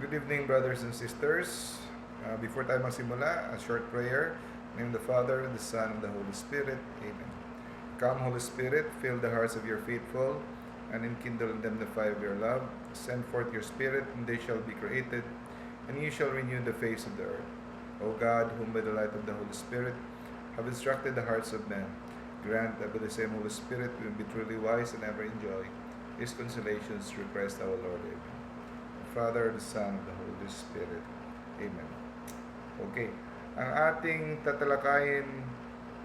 Good evening, brothers and sisters. Uh, before tayo magsimula, a short prayer. In the name of the Father, the Son, and the Holy Spirit. Amen. Come, Holy Spirit, fill the hearts of your faithful, and enkindle in them the fire of your love. Send forth your Spirit, and they shall be created, and you shall renew the face of the earth. O God, whom by the light of the Holy Spirit have instructed the hearts of men, grant that by the same Holy Spirit we may be truly wise and ever enjoy His consolations through Christ our Lord. Amen. The Father, the Son, the Holy Spirit. Amen. Okay. Ang ating tatalakayin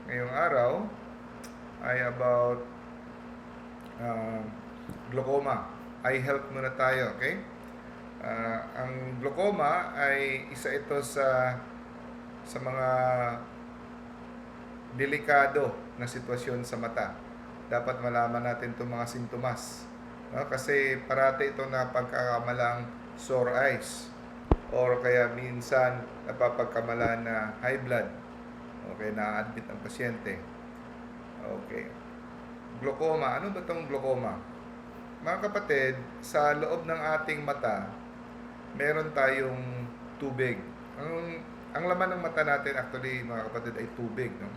ngayong araw ay about uh, glaucoma. Eye health muna tayo, okay? Ah, ang glaucoma ay isa ito sa sa mga delikado na sitwasyon sa mata. Dapat malaman natin itong mga sintomas. No? Kasi parati ito na pagkakamalang sore eyes or kaya minsan napapagkamala na high blood. Okay, na-admit ang pasyente. Okay. Glaucoma. Ano ba itong glaucoma? Mga kapatid, sa loob ng ating mata, meron tayong tubig. Ang, ang laman ng mata natin actually, mga kapatid, ay tubig. No?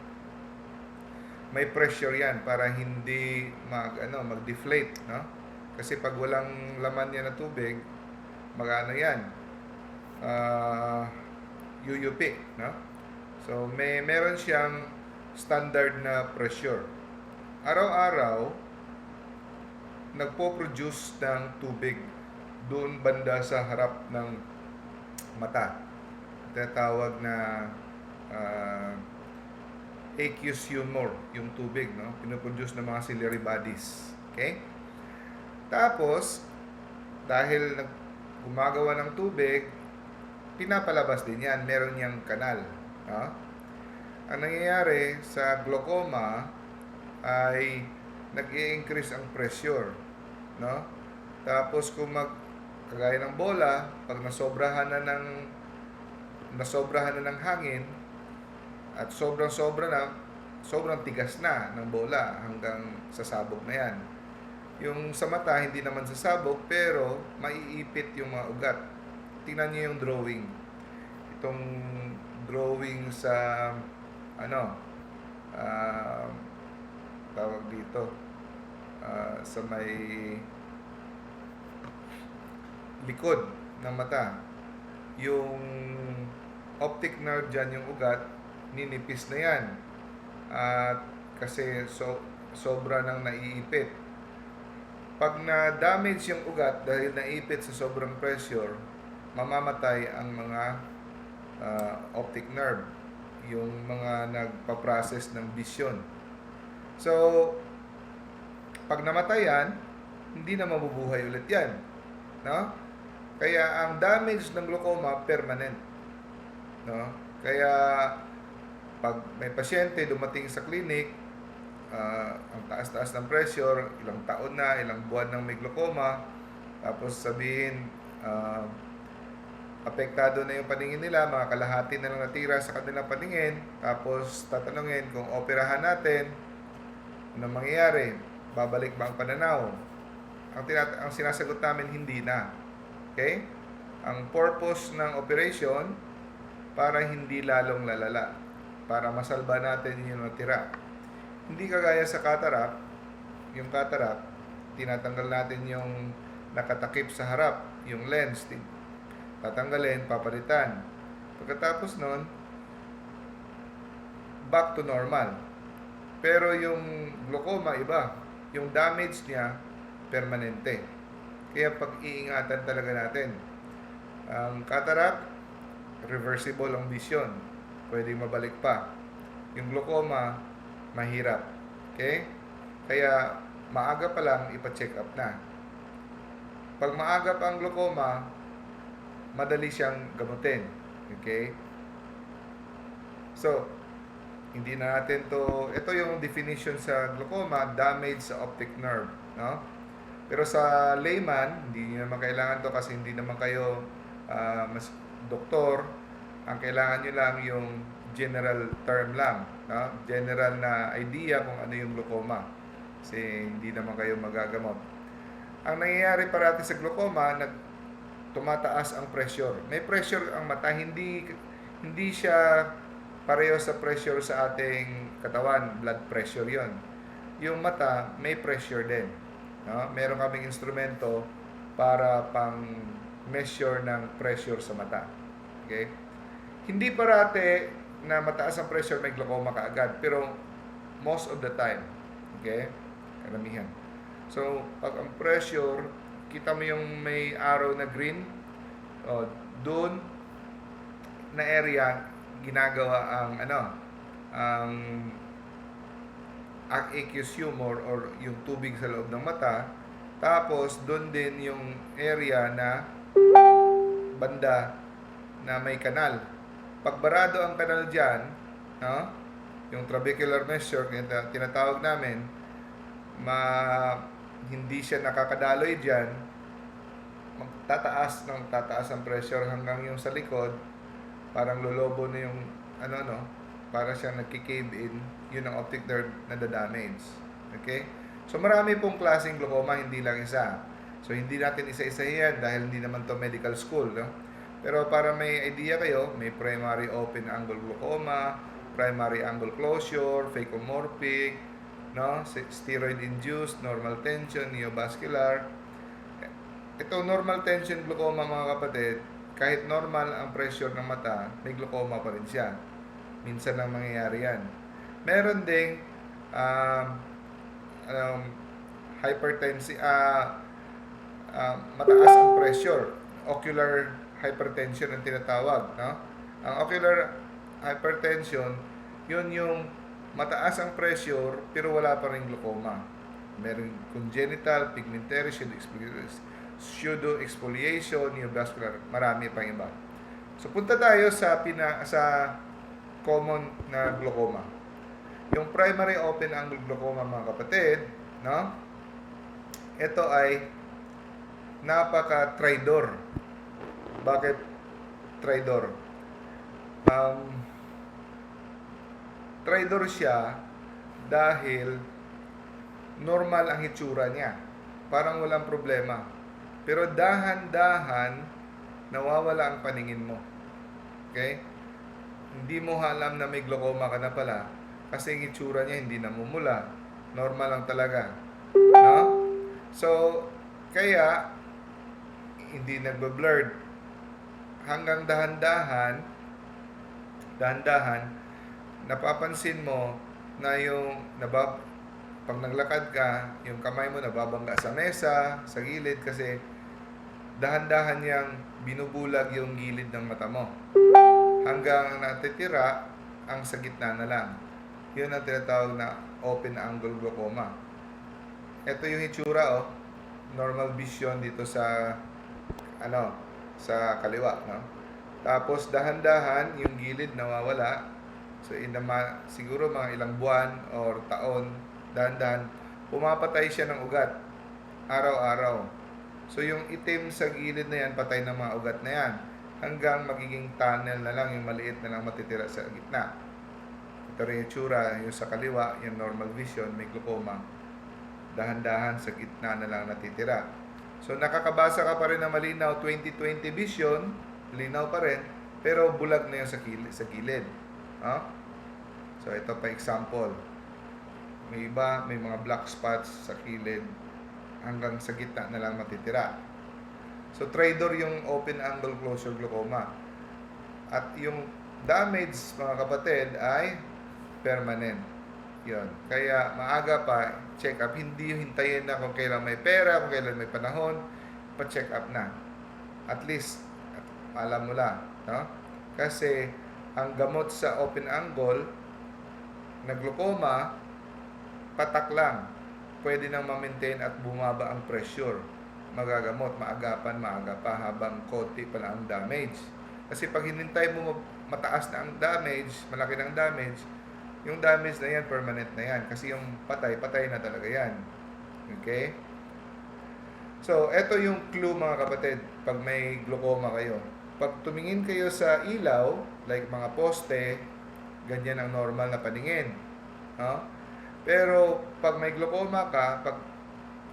May pressure yan para hindi mag, ano, mag-deflate. No? Kasi pag walang laman yan na tubig, mag-ano yan, uh, UUP, no? So, may meron siyang standard na pressure. Araw-araw, nagpo-produce ng tubig doon banda sa harap ng mata. Tinatawag na uh, aqueous humor, yung tubig, no? Pinoproduce ng mga ciliary bodies. Okay? Tapos, dahil nag gumagawa ng tubig, pinapalabas din yan. Meron niyang kanal. No? Ang nangyayari sa glaucoma ay nag increase ang pressure. No? Tapos kung mag kagaya ng bola, pag nasobrahan na ng nasobrahan na ng hangin at sobrang sobra na sobrang tigas na ng bola hanggang sasabog na yan. Yung sa mata, hindi naman sasabog, pero maiipit yung mga ugat. Tingnan niyo yung drawing. Itong drawing sa, ano, ah, tawag dito, ah, sa may likod ng mata. Yung optic nerve dyan, yung ugat, ninipis na yan. At kasi so, sobra nang naiipit pag na-damage yung ugat dahil naipit sa sobrang pressure, mamamatay ang mga uh, optic nerve, yung mga nagpa-process ng vision. So, pag namatay yan, hindi na mabubuhay ulit yan. No? Kaya ang damage ng glaucoma permanent. No? Kaya pag may pasyente dumating sa clinic, uh, ang taas-taas ng pressure, ilang taon na, ilang buwan ng may glaucoma, tapos sabihin, uh, apektado na yung paningin nila, mga kalahati na lang natira sa kanilang paningin, tapos tatanungin kung operahan natin, anong mangyayari, babalik ba ang pananaw? Ang, tinat- ang sinasagot namin, hindi na. Okay? Ang purpose ng operation, para hindi lalong lalala, para masalba natin yung natira. Hindi kagaya sa cataract, yung cataract, tinatanggal natin yung nakatakip sa harap, yung lens, tatanggalin, papalitan. Pagkatapos nun, back to normal. Pero yung glaucoma, iba. Yung damage niya, permanente. Kaya pag-iingatan talaga natin. Ang cataract, reversible ang vision. Pwedeng mabalik pa. Yung glaucoma, mahirap. Okay? Kaya maaga pa lang ipa-check up na. Pag maaga pa ang glaucoma, madali siyang gamutin. Okay? So, hindi na natin to, ito yung definition sa glaucoma, damage sa optic nerve, no? Pero sa layman, hindi niyo naman kailangan to kasi hindi naman kayo uh, mas doktor. Ang kailangan niyo lang yung general term lang, no? general na idea kung ano yung glaucoma. Kasi hindi naman kayo magagamot. Ang nangyayari parati sa glaucoma, nag tumataas ang pressure. May pressure ang mata, hindi hindi siya pareho sa pressure sa ating katawan, blood pressure 'yon. Yung mata may pressure din. No? Meron kaming instrumento para pang measure ng pressure sa mata. Okay? Hindi parate na mataas ang pressure may glaucoma kaagad, pero most of the time, okay? Karamihan. So, pag ang pressure, kita mo yung may arrow na green, oh, doon na area ginagawa ang ano, ang ang aqueous humor or yung tubig sa loob ng mata. Tapos, doon din yung area na banda na may kanal. Pag barado ang kanal dyan, no? yung trabecular measure, yung tina- tinatawag namin, ma hindi siya nakakadaloy dyan, magtataas ng tataas ang pressure hanggang yung sa likod, parang lolobo na yung ano no, para siyang nagki-cave in, yun ang optic nerve na damage. Okay? So marami pong klaseng glaucoma, hindi lang isa. So hindi natin isa-isa yan dahil hindi naman to medical school, no? Pero para may idea kayo, may primary open angle glaucoma, primary angle closure, phacoemorphic, no? Steroid induced, normal tension, neovascular. Ito normal tension glaucoma mga kapatid, kahit normal ang pressure ng mata, may glaucoma pa rin siya. Minsan lang mangyayari yan. Meron ding um, um, hypertension, ah ah, mataas ang pressure, ocular hypertension ang tinatawag, no? Ang ocular hypertension, yun yung mataas ang pressure pero wala pa rin glaucoma. Meron congenital, pigmentary, pseudo exfoliation, neovascular, marami pang iba. So punta tayo sa pina sa common na glaucoma. Yung primary open angle glaucoma mga kapatid, no? Ito ay napaka-tridor. Bakit tridor? Um, tridor siya dahil normal ang hitsura niya. Parang walang problema. Pero dahan-dahan nawawala ang paningin mo. Okay? Hindi mo alam na may glaucoma ka na pala kasi ang hitsura niya hindi namumula. Normal lang talaga. No? So, kaya hindi nagbe-blurred. Hanggang dahan-dahan, dahan-dahan, napapansin mo na yung nabab pag naglakad ka, yung kamay mo nababangga sa mesa, sa gilid kasi dahan-dahan niyang binubulag yung gilid ng mata mo. Hanggang natitira ang sa gitna na lang. Yun ang tinatawag na open angle glaucoma. Ito yung itsura oh. Normal vision dito sa ano, sa kaliwa, no? Tapos dahan-dahan yung gilid nawawala. So in the ma- siguro mga ilang buwan or taon, dahan-dahan pumapatay siya ng ugat araw-araw. So yung itim sa gilid na yan, patay ng mga ugat na yan. Hanggang magiging tunnel na lang, yung maliit na lang matitira sa gitna. Ito rin yung tsura, yung sa kaliwa, yung normal vision, may glaucoma. Dahan-dahan sa gitna na lang natitira. So nakakabasa ka pa rin na malinaw 20-20 vision, linaw pa rin, pero bulag na yun sa gilid. Sa gilid. No? So ito pa example. May iba, may mga black spots sa kilid hanggang sa gitna na lang matitira. So trador yung open angle closure glaucoma. At yung damage mga kapatid ay permanent. Yun. Kaya maaga pa, check up. Hindi hintayin na kung kailan may pera, kung kailan may panahon, pa-check up na. At least, alam mo lang. No? Kasi, ang gamot sa open angle na glaucoma, patak lang. Pwede nang ma-maintain at bumaba ang pressure. Magagamot, maagapan, maaga pa habang konti pa lang ang damage. Kasi pag hinintay mo mataas na ang damage, malaki ng damage, yung damage na yan, permanent na yan. Kasi yung patay, patay na talaga yan. Okay? So, eto yung clue mga kapatid, pag may glaucoma kayo. Pag tumingin kayo sa ilaw, like mga poste, ganyan ang normal na paningin. No? Pero pag may glaucoma ka, pag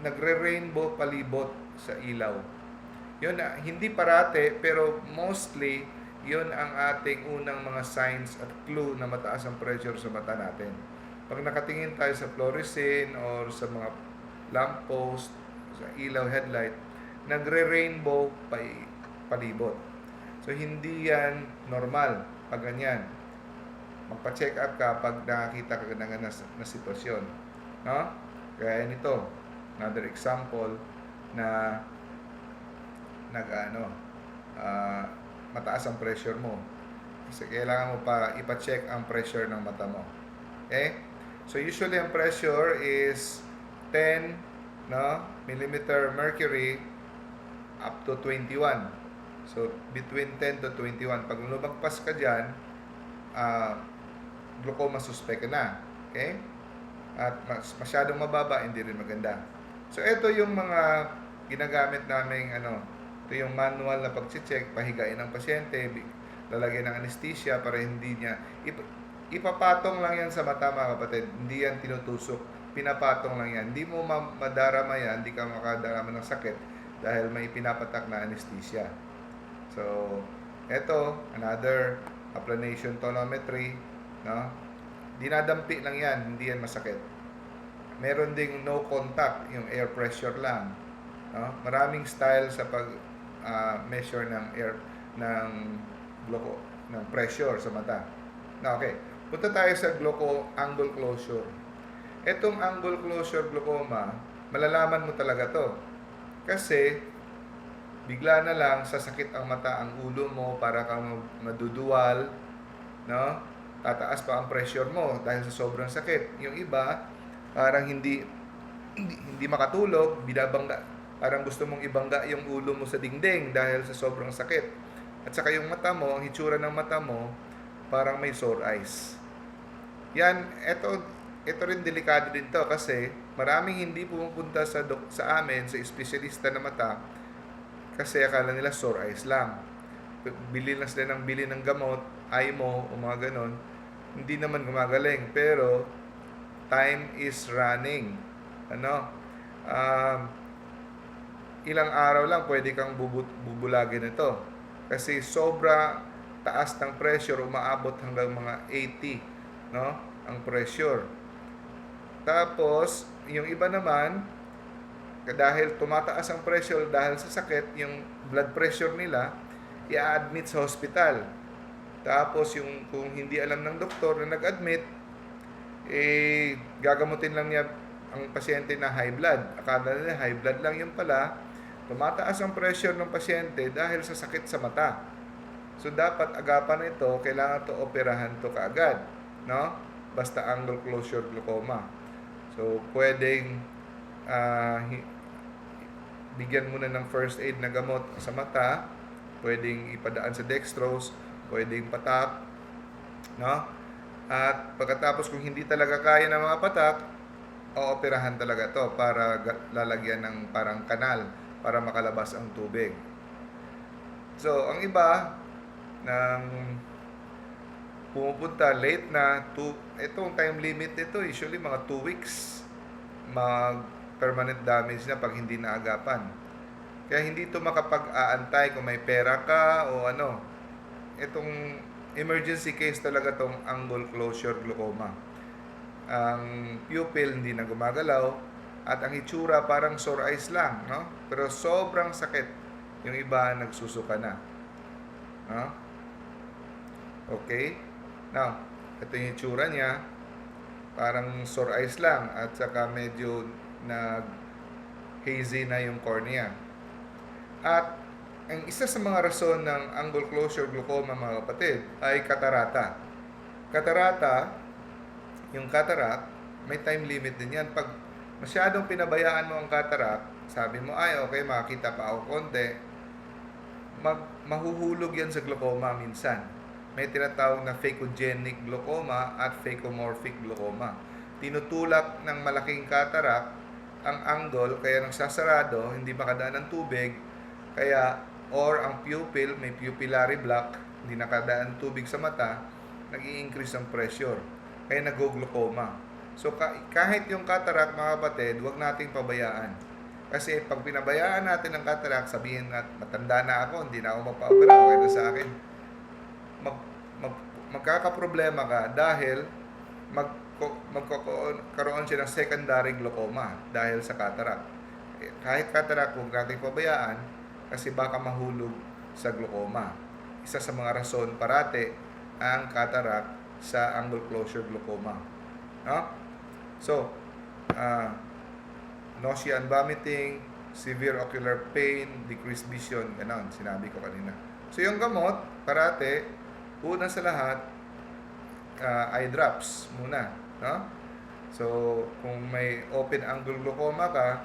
nagre-rainbow palibot sa ilaw, Yun, hindi parate, pero mostly, yun ang ating unang mga signs at clue na mataas ang pressure sa mata natin. Pag nakatingin tayo sa fluorescein or sa mga lamppost, sa ilaw headlight, nagre-rainbow pa palibot. So, hindi yan normal pag ganyan. Magpa-check up ka pag nakakita ka ng na, na sitwasyon. No? Kaya nito, another example na nag ano, ah, mataas ang pressure mo. Kasi kailangan mo pa ipa-check ang pressure ng mata mo. Okay? So usually ang pressure is 10 no, millimeter mercury up to 21. So between 10 to 21. Pag lumagpas ka diyan, ah glaucoma suspect ka na. Okay? At mas, masyadong mababa, hindi rin maganda. So ito yung mga ginagamit naming ano, ito yung manual na pag-check, pahigain ng pasyente, lalagyan ng anesthesia para hindi niya ip- ipapatong lang yan sa mata mga kapatid. Hindi yan tinutusok. Pinapatong lang yan. Hindi mo ma- madarama yan, hindi ka makadarama ng sakit dahil may pinapatak na anesthesia. So, eto, another applanation tonometry, no? Dinadampi lang yan, hindi yan masakit. Meron ding no contact, yung air pressure lang. No? Maraming style sa pag ah, measure ng air ng gluco ng pressure sa mata. Na okay. Punta tayo sa glauco angle closure. Etong angle closure glaucoma, malalaman mo talaga 'to. Kasi bigla na lang sasakit ang mata, ang ulo mo para kang maduduwal, no? Tataas pa ang pressure mo dahil sa sobrang sakit. Yung iba, parang hindi hindi, hindi makatulog, binabangga, parang gusto mong ibangga yung ulo mo sa dingding dahil sa sobrang sakit. At saka yung mata mo, ang hitsura ng mata mo, parang may sore eyes. Yan, ito, ito rin delikado din to kasi maraming hindi pumupunta sa dok, sa amin, sa espesyalista na mata, kasi akala nila sore eyes lang. Bili lang sila ng bili ng gamot, eye mo, o mga ganon. Hindi naman gumagaling. Pero, time is running. Ano? Um, ilang araw lang pwede kang bubulagin ito. Kasi sobra taas ng pressure, umaabot hanggang mga 80, no? Ang pressure. Tapos, yung iba naman, dahil tumataas ang pressure dahil sa sakit, yung blood pressure nila, i-admit sa hospital. Tapos yung kung hindi alam ng doktor na nag-admit, eh gagamutin lang niya ang pasyente na high blood. Akala nila high blood lang yung pala. Tumataas ang pressure ng pasyente dahil sa sakit sa mata. So dapat agapan ito, kailangan to operahan to kaagad, no? Basta angle closure glaucoma. So pwedeng hi- bigyan muna ng first aid na gamot sa mata, pwedeng ipadaan sa dextrose, pwedeng patak, no? At pagkatapos kung hindi talaga kaya ng mga patak, ooperahan talaga to para lalagyan ng parang kanal para makalabas ang tubig. So, ang iba ng pumupunta late na two, itong time limit nito usually mga 2 weeks mag permanent damage na pag hindi naagapan. Kaya hindi ito makapag-aantay kung may pera ka o ano. Itong emergency case talaga tong angle closure glaucoma. Ang pupil hindi na gumagalaw at ang itsura parang sore eyes lang, no? Pero sobrang sakit. Yung iba nagsusuka na. No? Okay? Now, ito yung itsura niya. Parang sore eyes lang at saka medyo nag hazy na yung cornea. At ang isa sa mga rason ng angle closure glaucoma mga kapatid ay katarata. Katarata, yung cataract, may time limit din yan. Pag masyadong pinabayaan mo ang cataract, sabi mo, ay okay, makakita pa ako konti, mag, mahuhulog yan sa glaucoma minsan. May tinatawag na phacogenic glaucoma at phacomorphic glaucoma. Tinutulak ng malaking cataract ang angle, kaya nagsasarado, hindi makadaan ng tubig, kaya, or ang pupil, may pupillary block, hindi nakadaan tubig sa mata, nag increase ang pressure. Kaya nag-glaucoma. So, ka- kahit yung cataract, mga kapatid, huwag nating pabayaan. Kasi pag pinabayaan natin ng cataract, sabihin na matanda na ako, hindi na ako mapa-opera, okay na sa akin. Mag, mag, magkakaproblema ka dahil mag, magkakaroon siya ng secondary glaucoma dahil sa cataract. Eh, Kahit cataract, huwag natin pabayaan kasi baka mahulog sa glaucoma. Isa sa mga rason parate ang cataract sa angle closure glaucoma. No? So, ah, nausea and vomiting, severe ocular pain, decreased vision, ganon, sinabi ko kanina. So, yung gamot, parate, una sa lahat, ah, eye drops muna, no? So, kung may open angle glaucoma ka,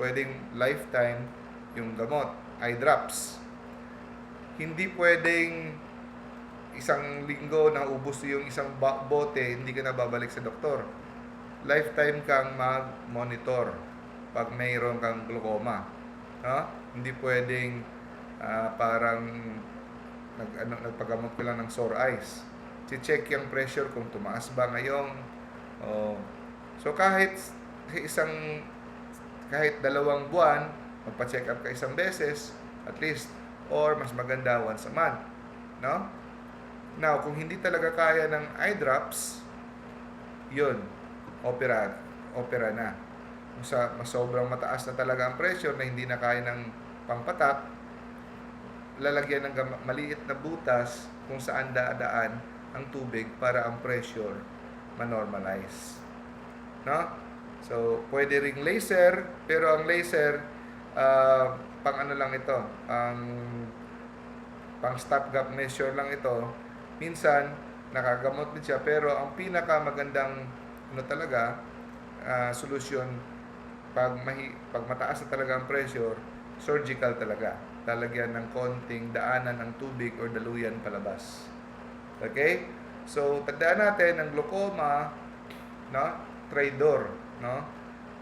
pwedeng lifetime yung gamot, eye drops. Hindi pwedeng isang linggo na ubos yung isang bote, hindi ka na babalik sa doktor. Lifetime kang mag-monitor pag mayroon kang glaucoma. No? Hindi pwedeng ah, parang nag, ano, nagpagamot ka lang ng sore eyes. check yung pressure kung tumaas ba ngayon. Oh. So kahit isang kahit dalawang buwan, magpa-check up ka isang beses, at least, or mas maganda once a month. No? Now, kung hindi talaga kaya ng eye drops, yun, opera, opera na. Kung sa mas sobrang mataas na talaga ang pressure na hindi na kaya ng pangpatak, lalagyan ng maliit na butas kung saan dadaan ang tubig para ang pressure ma-normalize. No? So, pwede ring laser, pero ang laser, ah, pang ano lang ito, ang pang stopgap measure lang ito. Minsan, nakagamot din siya, pero ang pinaka magandang ano talaga, ah, solusyon, pag, mahi, pag mataas na talaga ang pressure, surgical talaga. Lalagyan ng konting daanan ng tubig or daluyan palabas. Okay? So, tandaan natin, ang glaucoma, no? Tridor, no?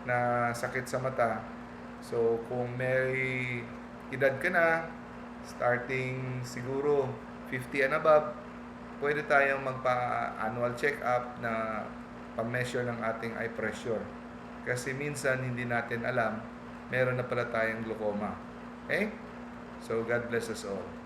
Na sakit sa mata. So, kung may edad ka na, starting siguro 50 and above, pwede tayong magpa-annual check-up na pa-measure ng ating eye pressure. Kasi minsan hindi natin alam, meron na pala tayong glaucoma. Okay? So, God bless us all.